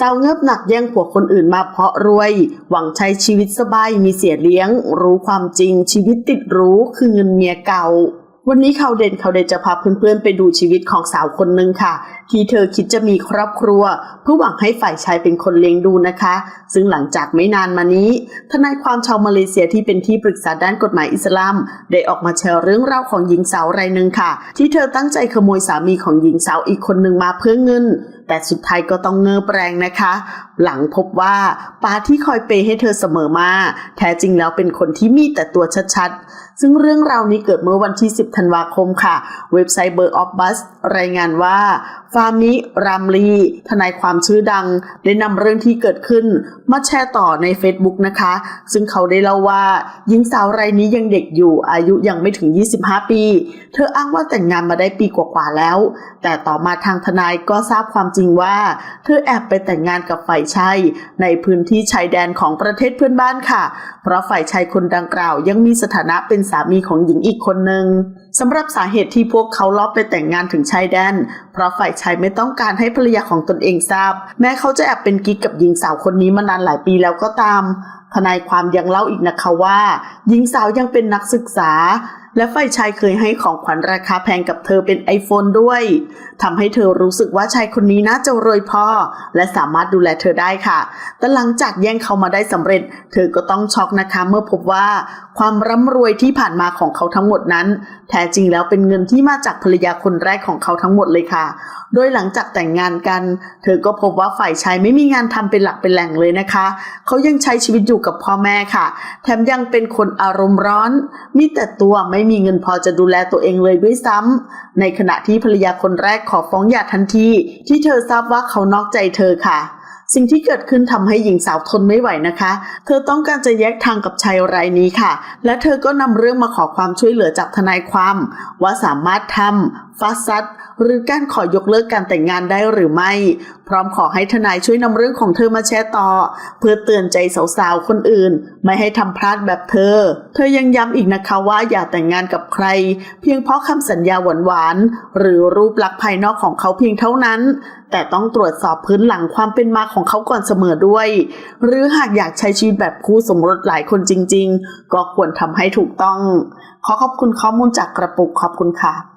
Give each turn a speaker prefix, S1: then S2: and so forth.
S1: สาวเงือบหนักแย่งผัวคนอื่นมาเพราะรวย หวังใช้ชีวิตสบายมีเสียเลี้ยง รู้ความจริงชีวิตติดรู้คือเงินเมียเก่า วันนี้ข่าวเด่นข่าวเด่นจะพาเพื่อนๆไปดูชีวิตของสาวคนหนึ่งค่ะ ที่เธอคิดจะมีครอบครัว เพื่อหวังให้ฝ่ายชายเป็นคนเลี้ยงดูนะคะ ซึ่งหลังจากไม่นานมานี้ทนายความชาวมาเลเซียที่เป็นที่ปรึกษาด้านกฎหมายอิสลาม ได้ออกมาแชร์เรื่องราวของหญิงสาวรายหนึ่งค่ะ ที่เธอตั้งใจขโมยสามีของหญิงสาวอีกคนหนึ่งมาเพื่อเงินแต่สุดท้ายก็ต้องเงือบแรงนะคะ หลังพบว่าป้าที่คอยเปย์ให้เธอเสมอมา แท้จริงแล้วเป็นคนที่มีแต่ตัวชัดๆ ซึ่งเรื่องราวนี้เกิดเมื่อวันที่ 10ธันวาคมค่ะ เว็บไซต์เบอร์ออฟบัสรายงานว่า ฟามิรามลี ทนายความชื่อดัง ได้นำเรื่องที่เกิดขึ้น มาแชร์ต่อใน Facebook นะคะ ซึ่งเขาได้เล่าว่า หญิงสาวรายนี้ยังเด็กอยู่อายุยังไม่ถึง 25 ปี เธออ้างว่าแต่งงานมาได้ปีกว่าๆแล้ว แต่ต่อมาทางทนายก็ทราบความจริงว่า เธอแอบไปแต่งงานกับฝ่ายชายในพื้นที่ชายแดนของประเทศเพื่อนบ้านค่ะ เพราะฝ่ายชายคนดังกล่าวยังมีสถานะเป็นสามีของหญิงอีกคนหนึ่ง สำหรับสาเหตุที่พวกเขาลอบไปแต่งงานถึงชายแดน เพราะฝ่ายชายไม่ต้องการให้ภรรยาของตนเองทราบ แม้เขาจะแอบเป็นกิ๊กกับหญิงสาวคนนี้มานานหลายปีแล้วก็ตาม ทนายความยังเล่าอีกนะคะว่า หญิงสาวยังเป็นนักศึกษา และฝ่ายชายเคยให้ของขวัญราคาแพงกับเธอเป็น iPhone ด้วยทำให้เธอรู้สึกว่าชายคนนี้น่าจะรวยพอ และสามารถดูแลเธอได้ค่ะ แต่หลังจากแย่งเขามาได้สำเร็จ เธอก็ต้องช็อกนะคะเมื่อพบว่า ความร่ำรวยที่ผ่านมาของเขาทั้งหมดนั้น แท้จริงแล้วเป็นเงินที่มาจากภรรยาคนแรกของเขาทั้งหมดเลยค่ะ โดยหลังจากแต่งงานกัน เธอก็พบว่าฝ่ายชายไม่มีงานทำเป็นหลักเป็นแหล่งเลยนะคะ เขายังใช้ชีวิตอยู่กับพ่อแม่ค่ะ แถมยังเป็นคนอารมณ์ร้อน มีแต่ตัวไม่มีเงินพอจะดูแลตัวเองเลยด้วยซ้ำในขณะที่ภรรยาคนแรกขอฟ้องหย่าทันทีที่เธอทราบว่าเขานอกใจเธอค่ะ สิ่งที่เกิดขึ้นทำให้หญิงสาวทนไม่ไหวนะคะ เธอต้องการจะแยกทางกับชายรายนี้ค่ะ และเธอก็นำเรื่องมาขอความช่วยเหลือจากทนายความ ว่าสามารถทำฟาซัดหรือการขอยกเลิกการแต่งงานได้หรือไม่ พร้อมขอให้ทนายช่วยนำเรื่องของเธอมาแชร์ต่อ เพื่อเตือนใจสาวๆคนอื่น ไม่ให้ทำพลาดแบบเธอ เธอยังย้ำอีกนะคะว่าอย่าแต่งงานกับใคร เพียงเพราะคำสัญญาหวานๆหรือรูปลักษณ์ภายนอกของเขาเพียงเท่านั้น แต่ต้องตรวจสอบพื้นหลังความเป็นมาของเขาก่อนเสมอด้วย หรือหากอยากใช้ชีวิตแบบคู่สมรสหลายคนจริง ๆ ก็ควรทำให้ถูกต้อง ขอขอบคุณข้อมูลจากกระปุกขอบคุณค่ะ